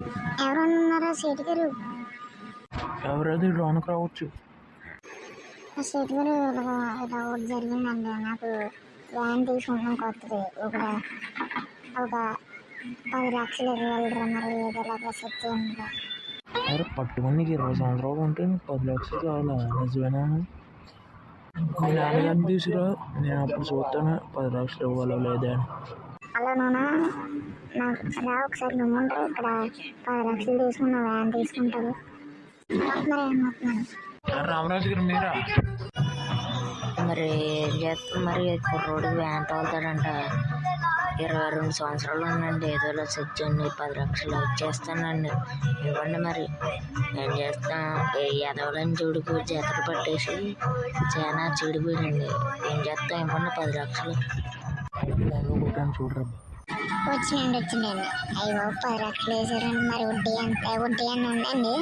ఎవరన్నా ఉన్నారా సేటు గారు? ఎవరది? లోనికి రావచ్చు. ఆ సేటు గారు ఇలా ఒకటి జరిగిందండి. నాకు వ్యాన్ తీసుకుంటున్నాం కొత్తది. ఒక ఒక పది లక్షలు ఇవ్వగలరా మరి? ఏదోలాగా సెట్ చేయండి. అరే పట్టుకుని నీకు ఇరవై సంవత్సరాలు ఉంటే నీకు పది లక్షలు కావాలా నిజమేనా? మీ నాన్నగారిని తీసుకురా. నేను అప్పుడు చూస్తాను. పది లక్షలు ఇవ్వాలో లేదా అలా నాకు రా ఒకసారి నువ్వు ఉంటే ఇక్కడ పది లక్షలు తీసుకున్న వ్యాన్ తీసుకుంటారు. మరి ఏమవుతున్నాను రామరాజు గారు మీరా? మరి ఏం చేస్తాం మరి కుర్రోడు వ్యాన్ తోలుతాడంట ఇరవై రెండు సంవత్సరాలు ఉందండి ఏదోలా సెచ్చండి పది లక్షలు ఇచ్చేస్తానండి ఇవ్వండి మరి. ఏం చేస్తాం? ఏ ఎదవలని చూడుకు జతలు పట్టేసి చాలా చెడిపోయిందండి. ఏం చేస్తాం? ఇవ్వండి పది లక్షలు. చూడరా వచ్చినండి వచ్చిందండి అయ్యో పది లక్షలు వేసారండి మరి వడ్డీ ఎంత? వడ్డీ అని ఉందండి.